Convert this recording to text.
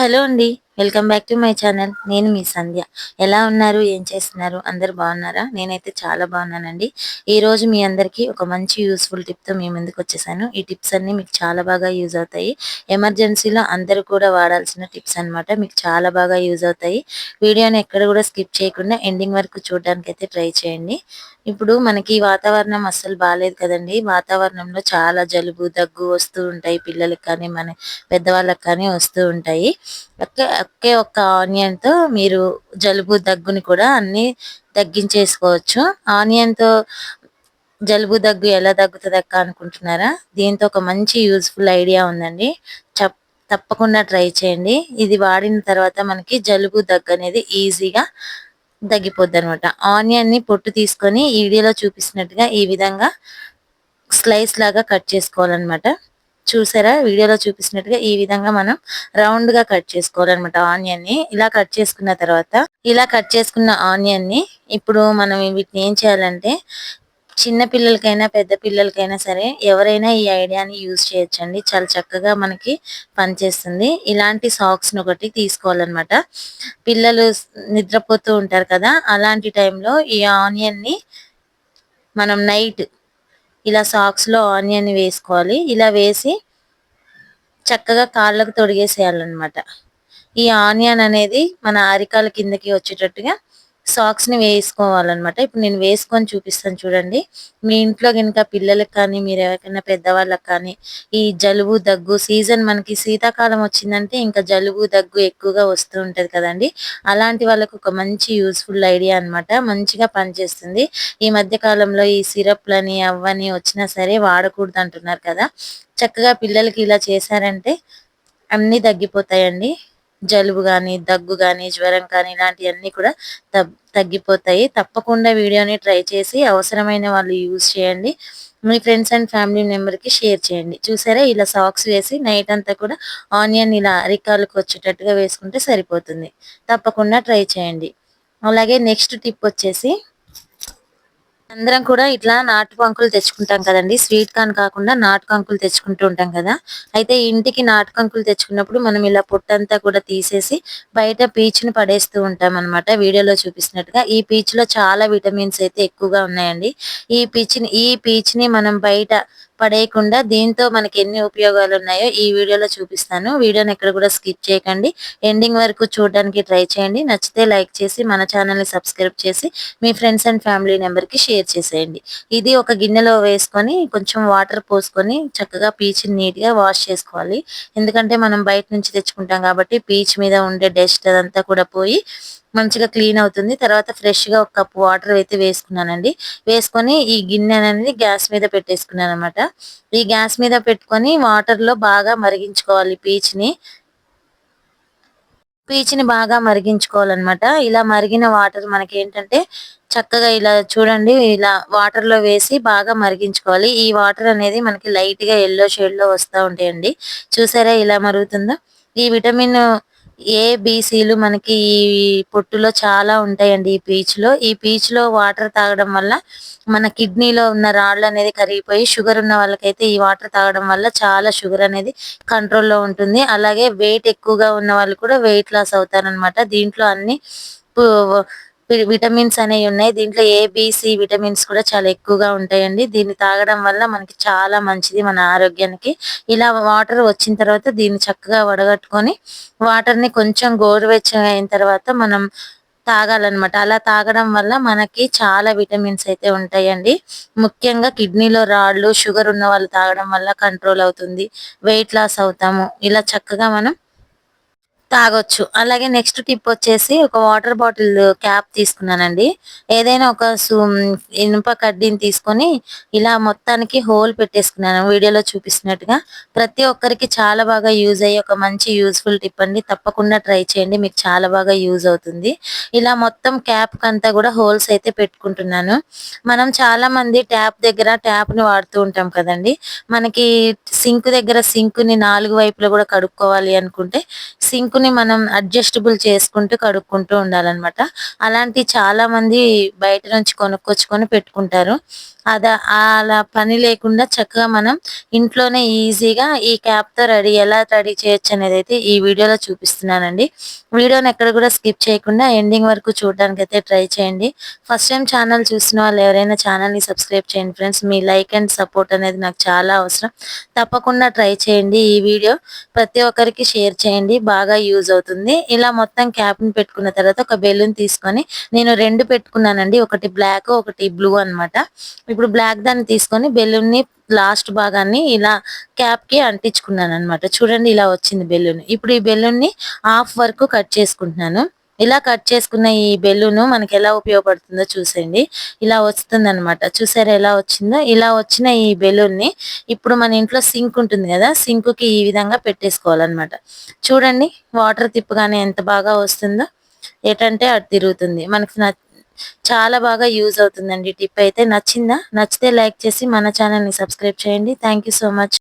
Hello అండి. Welcome back to my channel. నేను మీ సంధ్య. ఎలా ఉన్నారు? ఏం చేస్తున్నారు? అందరు బాగున్నారా? నేనైతే చాలా బాగున్నానండి. ఈ రోజు మీ అందరికీ ఒక మంచి యూస్ఫుల్ టిప్తో మీ ముందుకు వచ్చేసాను. ఈ టిప్స్ అన్ని మీకు చాలా బాగా యూజ్ అవుతాయి. ఎమర్జెన్సీలో అందరూ కూడా వాడాల్సిన టిప్స్ అనమాట మీకు చాలా బాగా యూజ్ అవుతాయి. వీడియోని ఎక్కడ కూడా స్కిప్ చేయకుండా ఎండింగ్ వరకు చూడడానికి అయితే ట్రై చేయండి. ఇప్పుడు మనకి వాతావరణం అస్సలు బాగాలేదు కదండి. వాతావరణంలో చాలా జలుబు దగ్గు వస్తూ ఉంటాయి. పిల్లలకి కానీ మన పెద్దవాళ్ళకి కానీ వస్తూ ఉంటాయి. ఒకే ఒక్క ఆనియన్తో మీరు జలుబు దగ్గుని కూడా అన్ని తగ్గించేసుకోవచ్చు. ఆనియన్తో జలుబు దగ్గు ఎలా తగ్గుతుంది అక్క అనుకుంటున్నారా? దీంతో ఒక మంచి యూజ్ఫుల్ ఐడియా ఉందండి. తప్పకుండా ట్రై చేయండి. ఇది వాడిన తర్వాత మనకి జలుబు దగ్గు అనేది ఈజీగా తగ్గిపోద్ది అనమాట ఆనియన్ని పొట్టు తీసుకొని ఈ వీడియోలో చూపిస్తున్నట్టుగా ఈ విధంగా స్లైస్ లాగా కట్ చేసుకోవాలన్నమాట. చూసారా? వీడియోలో చూపిస్తున్నట్టుగా ఈ విధంగా మనం రౌండ్గా కట్ చేసుకోవాలన్నమాట ఆనియన్ని ఇలా కట్ చేసుకున్న తర్వాత ఇలా కట్ చేసుకున్న ఆనియన్ని ఇప్పుడు మనం వీటిని ఏం చేయాలంటే చిన్న పిల్లలకైనా పెద్ద పిల్లలకైనా సరే ఎవరైనా ఈ ఐడియాని యూజ్ చేయొచ్చండి. చాలా చక్కగా మనకి పనిచేస్తుంది. ఇలాంటి సాక్స్ను ఒకటి తీసుకోవాలన్నమాట. పిల్లలు నిద్రపోతూ ఉంటారు కదా అలాంటి టైంలో ఈ ఆనియన్ని మనం నైట్ ఇలా సాక్స్లో ఆనియన్ వేసుకోవాలి. ఇలా వేసి చక్కగా కాళ్ళకు తొడిగేసేయాలన్నమాట. ఈ ఆనియన్ అనేది మన అరికాల కిందకి వచ్చేటట్టుగా సాక్స్ని వేసుకోవాలన్నమాట. ఇప్పుడు నేను వేసుకొని చూపిస్తాను చూడండి. మీ ఇంట్లో కనుక పిల్లలకు కానీ మీరు ఎవరికైనా పెద్దవాళ్ళకి కానీ ఈ జలుబు దగ్గు సీజన్ మనకి శీతాకాలం వచ్చిందంటే ఇంకా జలుబు దగ్గు ఎక్కువగా వస్తూ ఉంటుంది కదండి. అలాంటి వాళ్ళకు ఒక మంచి యూస్ఫుల్ ఐడియా అనమాట మంచిగా పనిచేస్తుంది. ఈ మధ్య కాలంలో ఈ సిరప్లని అవ్వని వచ్చినా సరే వాడకూడదు అంటున్నారు కదా. చక్కగా పిల్లలకి ఇలా చేశారంటే అన్నీ తగ్గిపోతాయండి. జలుబు కానీ దగ్గు కానీ జ్వరం కానీ ఇలాంటివన్నీ కూడా తగ్గిపోతాయి. తప్పకుండా వీడియోని ట్రై చేసి అవసరమైన వాళ్ళు యూజ్ చేయండి. మీ ఫ్రెండ్స్ అండ్ ఫ్యామిలీ మెంబర్కి షేర్ చేయండి. చూసారా? ఇలా సాక్స్ వేసి నైట్ అంతా కూడా ఆనియన్ ఇలా అరికాలకు వచ్చేటట్టుగా వేసుకుంటే సరిపోతుంది. తప్పకుండా ట్రై చేయండి. అలాగే నెక్స్ట్ టిప్ వచ్చేసి అందరం కూడా ఇట్లా నాటు కంకులు తెచ్చుకుంటాం కదండి. స్వీట్ కార్న్ కాకుండా నాటు కంకులు తెచ్చుకుంటూ ఉంటాం కదా. అయితే ఇంటికి నాటు కంకులు తెచ్చుకున్నప్పుడు మనం ఇలా పొట్టంతా కూడా తీసేసి బయట పీచుని పడేస్తూ ఉంటాం అనమాట వీడియోలో చూపిస్తున్నట్టుగా ఈ పీచ్లో చాలా విటమిన్స్ అయితే ఎక్కువగా ఉన్నాయండి. ఈ పీచ్ని ఈ పీచ్ని మనం బయట పడేయకుండా దీంతో మనకి ఎన్ని ఉపయోగాలు ఉన్నాయో ఈ వీడియోలో చూపిస్తాను. వీడియోని ఎక్కడ కూడా స్కిప్ చేయకండి. ఎండింగ్ వరకు చూడడానికి ట్రై చేయండి. నచ్చితే లైక్ చేసి మన ఛానల్ని సబ్స్క్రైబ్ చేసి మీ ఫ్రెండ్స్ అండ్ ఫ్యామిలీ నెంబర్కి షేర్ చేసేయండి. ఇది ఒక గిన్నెలో వేసుకొని కొంచెం వాటర్ పోసుకొని చక్కగా పీచ్ని నీట్గా వాష్ చేసుకోవాలి. ఎందుకంటే మనం బయట నుంచి తెచ్చుకుంటాం కాబట్టి పీచ్ మీద ఉండే డస్ట్ అదంతా కూడా పోయి మంచిగా క్లీన్ అవుతుంది. తర్వాత ఫ్రెష్గా ఒక కప్ వాటర్ అయితే వేసుకున్నానండి. వేసుకొని ఈ గిన్నె అనేది గ్యాస్ మీద పెట్టేసుకున్నాను అనమాట ఈ గ్యాస్ మీద పెట్టుకొని వాటర్లో బాగా మరిగించుకోవాలి పీచ్ని పీచ్ని బాగా మరిగించుకోవాలన్నమాట. ఇలా మరిగిన వాటర్ మనకి ఏంటంటే చక్కగా ఇలా చూడండి ఇలా వాటర్లో వేసి బాగా మరిగించుకోవాలి. ఈ వాటర్ అనేది మనకి లైట్గా ఎల్లో షేడ్లో వస్తూ ఉంటాయండి. చూసారా ఇలా మరుగుతుందో? ఈ విటమిన్ ఏ బీసీలు మనకి ఈ పొట్టులో చాలా ఉంటాయండి ఈ పీచ్లో. ఈ పీచ్లో వాటర్ తాగడం వల్ల మన కిడ్నీలో ఉన్న రాళ్ళు అనేది కరిగిపోయి షుగర్ ఉన్న వాళ్ళకైతే ఈ వాటర్ తాగడం వల్ల చాలా షుగర్ అనేది కంట్రోల్లో ఉంటుంది. అలాగే వెయిట్ ఎక్కువగా ఉన్న వాళ్ళు కూడా వెయిట్ లాస్ అవుతారనమాట దీంట్లో అన్ని విటమిన్స్ అనేవి ఉన్నాయి. దీంట్లో ఏబిసి విటమిన్స్ కూడా చాలా ఎక్కువగా ఉంటాయండి. దీన్ని తాగడం వల్ల మనకి చాలా మంచిది మన ఆరోగ్యానికి. ఇలా వాటర్ వచ్చిన తర్వాత దీన్ని చక్కగా వడగట్టుకొని వాటర్ని కొంచెం గోరువెచ్చగా అయిన తర్వాత మనం తాగాలన్నమాట. అలా తాగడం వల్ల మనకి చాలా విటమిన్స్ అయితే ఉంటాయండి. ముఖ్యంగా కిడ్నీలో రాళ్ళు షుగర్ ఉన్న వాళ్ళు తాగడం వల్ల కంట్రోల్ అవుతుంది. వెయిట్ లాస్ అవుతాము. ఇలా చక్కగా మనం తాగొచ్చు. అలాగే నెక్స్ట్ టిప్ వచ్చేసి ఒక వాటర్ బాటిల్ క్యాప్ తీసుకున్నానండి. ఏదైనా ఒక ఇనుప కడ్డీని తీసుకొని ఇలా మొత్తానికి హోల్ పెట్టేసుకున్నాను. వీడియోలో చూపిస్తున్నట్టుగా ప్రతి ఒక్కరికి చాలా బాగా యూజ్ అయ్యే ఒక మంచి యూజ్ఫుల్ టిప్ అండి. తప్పకుండా ట్రై చేయండి. మీకు చాలా బాగా యూజ్ అవుతుంది. ఇలా మొత్తం క్యాప్ కంతా కూడా హోల్స్ అయితే పెట్టుకుంటున్నాను. మనం చాలా మంది ట్యాప్ దగ్గర ట్యాప్ని వాడుతూ ఉంటాం కదండి. మనకి సింక్ దగ్గర సింక్ని నాలుగు వైపులా కూడా కడుక్కోవాలి అనుకుంటే సింక్ ని మనం అడ్జస్టబుల్ చేసుకుంటూ కడుక్కుంటూ ఉండాలన్నమాట. అలాంటి చాలా మంది బయట నుంచి కొనుక్కొచ్చుకొని పెట్టుకుంటారు. అదా అలా పని లేకుండా చక్కగా మనం ఇంట్లోనే ఈజీగా ఈ క్యాప్తో రెడీ ఎలా రెడీ చేయొచ్చు అనేది అయితే ఈ వీడియోలో చూపిస్తున్నానండి. వీడియోని ఎక్కడ కూడా స్కిప్ చేయకుండా ఎండింగ్ వరకు చూడడానికి అయితే ట్రై చేయండి. ఫస్ట్ టైం ఛానల్ చూసిన వాళ్ళు ఎవరైనా ఛానల్ని సబ్స్క్రైబ్ చేయండి ఫ్రెండ్స్. మీ లైక్ అండ్ సపోర్ట్ అనేది నాకు చాలా అవసరం. తప్పకుండా ట్రై చేయండి ఈ వీడియో. ప్రతి ఒక్కరికి షేర్ చేయండి. బాగా యూజ్ అవుతుంది. ఇలా మొత్తం క్యాప్ని పెట్టుకున్న తర్వాత ఒక బెలూన్ తీసుకొని నేను రెండు పెట్టుకున్నానండి. ఒకటి బ్లాక్ ఒకటి బ్లూ అన్నమాట. ఇప్పుడు బ్లాక్ దాన్ని తీసుకొని బెలూన్ని లాస్ట్ భాగాన్ని ఇలా క్యాప్కి అంటించుకున్నాను అనమాట చూడండి ఇలా వచ్చింది బెలూన్. ఇప్పుడు ఈ బెలూన్ని హాఫ్ వరకు కట్ చేసుకుంటున్నాను. ఇలా కట్ చేసుకున్న ఈ బెలూన్ మనకి ఎలా ఉపయోగపడుతుందో చూసేయండి. ఇలా వస్తుంది అనమాట చూసారా ఎలా వచ్చిందో? ఇలా వచ్చిన ఈ బెలూన్ని ఇప్పుడు మన ఇంట్లో సింక్ ఉంటుంది కదా సింక్కి ఈ విధంగా పెట్టేసుకోవాలన్నమాట. చూడండి వాటర్ తిప్పగానే ఎంత బాగా వస్తుందో. ఏటంటే అటు తిరుగుతుంది. మనకి చాలా బాగా యూజ్ అవుతుందండి టిప్. అయితే నచ్చిందా? నచ్చితే లైక్ చేసి మన ఛానల్ని సబ్స్క్రైబ్ చేయండి. Thank so much.